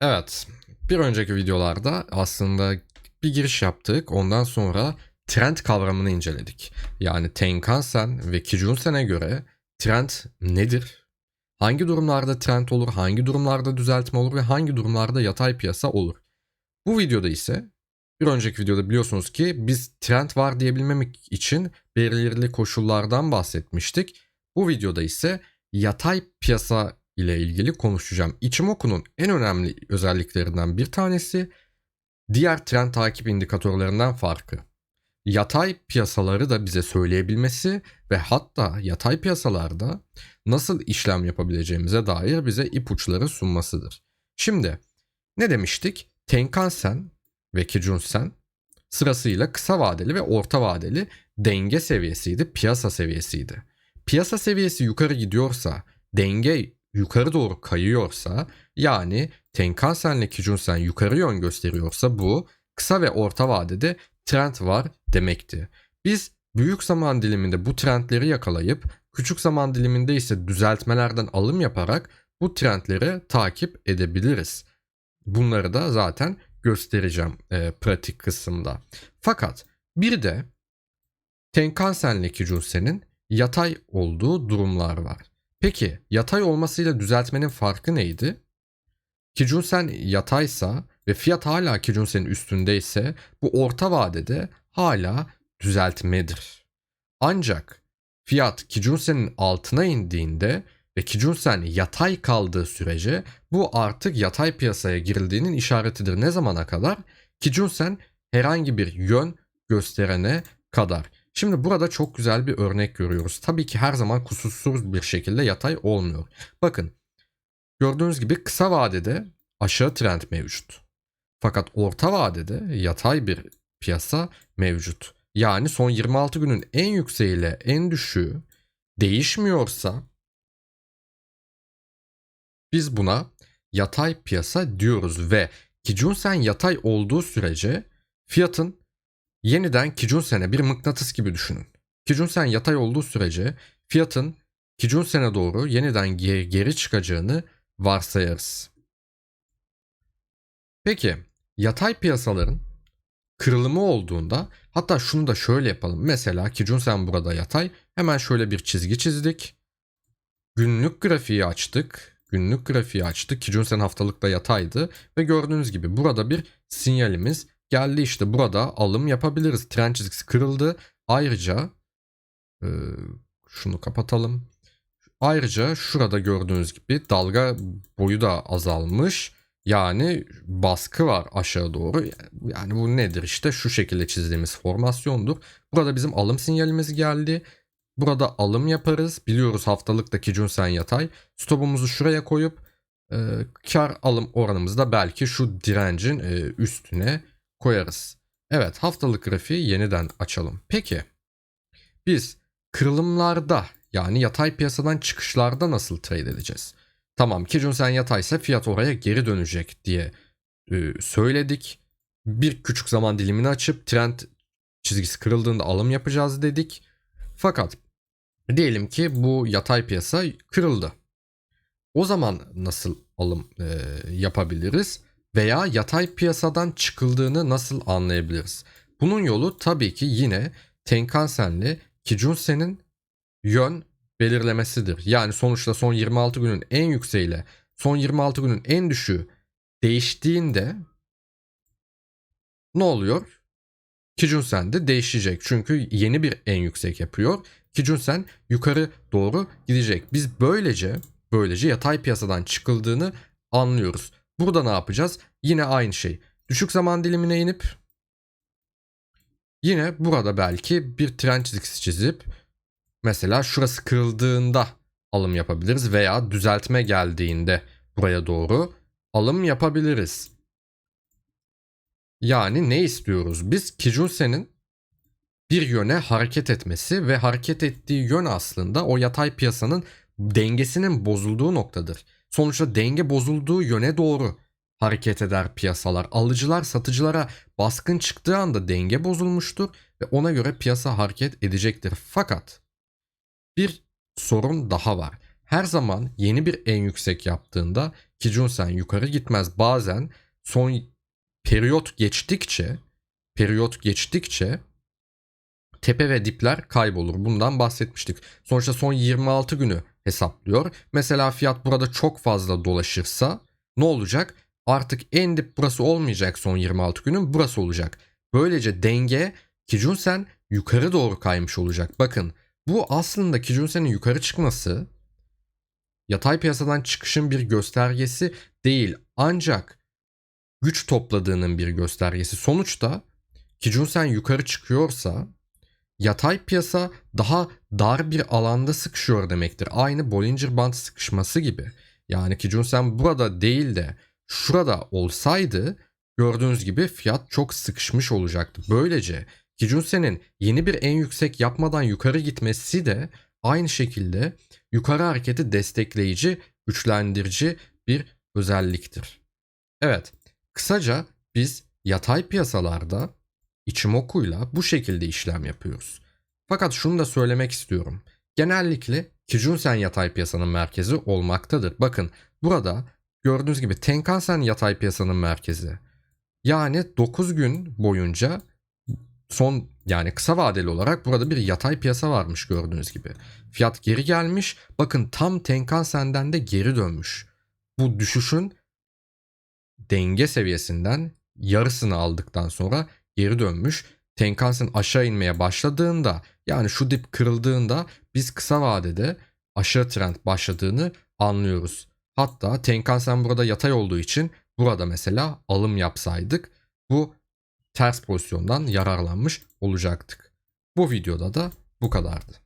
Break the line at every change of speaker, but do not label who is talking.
Evet, bir önceki videolarda aslında bir giriş yaptık. Ondan sonra trend kavramını inceledik. Yani Tenkan-sen ve Kijun-sen'e göre trend nedir? Hangi durumlarda trend olur, hangi durumlarda düzeltme olur ve hangi durumlarda yatay piyasa olur? Bu videoda ise bir önceki videoda biliyorsunuz ki biz trend var diyebilmemek için belirli koşullardan bahsetmiştik. Bu videoda ise yatay piyasa ile ilgili konuşacağım. Ichimoku'nun en önemli özelliklerinden bir tanesi diğer trend takip indikatörlerinden farkı. Yatay piyasaları da bize söyleyebilmesi ve hatta yatay piyasalarda nasıl işlem yapabileceğimize dair bize ipuçları sunmasıdır. Şimdi ne demiştik? Tenkan-sen ve Kijun-sen sırasıyla kısa vadeli ve orta vadeli denge seviyesiydi, piyasa seviyesiydi. Piyasa seviyesi yukarı gidiyorsa, denge yukarı doğru kayıyorsa yani Tenkan-sen ile Kijun-sen yukarı yön gösteriyorsa bu kısa ve orta vadede trend var demekti. Biz büyük zaman diliminde bu trendleri yakalayıp küçük zaman diliminde ise düzeltmelerden alım yaparak bu trendleri takip edebiliriz. Bunları da zaten göstereceğim e, pratik kısımda. Fakat bir de Tenkan-sen ile Kijun-sen'in yatay olduğu durumlar var. Peki yatay olmasıyla düzeltmenin farkı neydi? Kijun-sen yataysa ve fiyat hala Kijun-sen'in üstündeyse bu orta vadede hala düzeltmedir. Ancak fiyat Kijun-sen'in altına indiğinde ve Kijun-sen yatay kaldığı sürece bu artık yatay piyasaya girildiğinin işaretidir. Ne zamana kadar? Kijun-sen herhangi bir yön gösterene kadar. Şimdi burada çok güzel bir örnek görüyoruz. Tabii ki her zaman kusursuz bir şekilde yatay olmuyor. Bakın gördüğünüz gibi kısa vadede aşağı trend mevcut. Fakat orta vadede yatay bir piyasa mevcut. Yani son 26 günün en yükseğiyle en düşüğü değişmiyorsa biz buna yatay piyasa diyoruz ve Kijun-sen yatay olduğu sürece fiyatın Yeniden Kijun-sen'e bir mıknatıs gibi düşünün. Kijun-sen yatay olduğu sürece fiyatın Kijun-sen'e doğru yeniden geri, geri çıkacağını varsayarız. Peki yatay piyasaların kırılımı olduğunda hatta şunu da şöyle yapalım. Mesela Kijun-sen burada yatay. Hemen şöyle bir çizgi çizdik. Günlük grafiği açtık. Günlük grafiği açtık. Kijun-sen haftalıkta yataydı ve gördüğünüz gibi burada bir sinyalimiz geldi işte burada alım yapabiliriz. Trend çizgisi kırıldı. Ayrıca e, şunu kapatalım. Ayrıca şurada gördüğünüz gibi dalga boyu da azalmış. Yani baskı var aşağı doğru. Yani bu nedir işte şu şekilde çizdiğimiz formasyondur. Burada bizim alım sinyalimiz geldi. Burada alım yaparız. Biliyoruz haftalıktaki Junsen yatay. Stopumuzu şuraya koyup e, kar alım oranımızı da belki şu direncin e, üstüne koyarız. Evet haftalık grafiği yeniden açalım. Peki biz kırılımlarda yani yatay piyasadan çıkışlarda nasıl trade edeceğiz? Tamam Kijun sen yataysa fiyat oraya geri dönecek diye e, söyledik. Bir küçük zaman dilimini açıp trend çizgisi kırıldığında alım yapacağız dedik. Fakat diyelim ki bu yatay piyasa kırıldı. O zaman nasıl alım e, yapabiliriz? Veya yatay piyasadan çıkıldığını nasıl anlayabiliriz? Bunun yolu tabii ki yine Tenkan-sen'li Kijun-sen'in yön belirlemesidir. Yani sonuçta son 26 günün en yükseğiyle son 26 günün en düşüğü değiştiğinde ne oluyor? Kijun-sen de değişecek. Çünkü yeni bir en yüksek yapıyor. Kijun-sen yukarı doğru gidecek. Biz böylece böylece yatay piyasadan çıkıldığını anlıyoruz. Burada ne yapacağız? Yine aynı şey. Düşük zaman dilimine inip yine burada belki bir trend çizgisi çizip mesela şurası kırıldığında alım yapabiliriz veya düzeltme geldiğinde buraya doğru alım yapabiliriz. Yani ne istiyoruz? Biz Kijun-sen'in bir yöne hareket etmesi ve hareket ettiği yön aslında o yatay piyasanın dengesinin bozulduğu noktadır. Sonuçta denge bozulduğu yöne doğru hareket eder piyasalar. Alıcılar satıcılara baskın çıktığı anda denge bozulmuştur ve ona göre piyasa hareket edecektir. Fakat bir sorun daha var. her zaman yeni bir en yüksek yaptığında Kijun-sen yukarı gitmez. Bazen son periyot geçtikçe periyot geçtikçe tepe ve dipler kaybolur. Bundan bahsetmiştik. Sonuçta son 26 günü hesaplıyor. Mesela fiyat burada çok fazla dolaşırsa ne olacak? Artık en dip burası olmayacak son 26 günün burası olacak. Böylece denge Kijun-sen yukarı doğru kaymış olacak. Bakın bu aslında Kijun-sen'in yukarı çıkması yatay piyasadan çıkışın bir göstergesi değil. Ancak güç topladığının bir göstergesi. Sonuçta Kijun-sen yukarı çıkıyorsa yatay piyasa daha dar bir alanda sıkışıyor demektir. Aynı Bollinger Band sıkışması gibi. Yani Kijun-sen burada değil de şurada olsaydı gördüğünüz gibi fiyat çok sıkışmış olacaktı. Böylece Kijun-sen'in yeni bir en yüksek yapmadan yukarı gitmesi de aynı şekilde yukarı hareketi destekleyici, güçlendirici bir özelliktir. Evet, kısaca biz yatay piyasalarda Ichimoku'yla bu şekilde işlem yapıyoruz. Fakat şunu da söylemek istiyorum. Genellikle Kijun-sen yatay piyasanın merkezi olmaktadır. Bakın burada gördüğünüz gibi Tenkan-sen yatay piyasanın merkezi. Yani 9 gün boyunca son yani kısa vadeli olarak burada bir yatay piyasa varmış gördüğünüz gibi. Fiyat geri gelmiş. Bakın tam Tenkan senden de geri dönmüş. Bu düşüşün denge seviyesinden yarısını aldıktan sonra geri dönmüş. Tenkan-sen aşağı inmeye başladığında yani şu dip kırıldığında biz kısa vadede aşağı trend başladığını anlıyoruz. Hatta Tenkan-sen burada yatay olduğu için burada mesela alım yapsaydık bu ters pozisyondan yararlanmış olacaktık. Bu videoda da bu kadardı.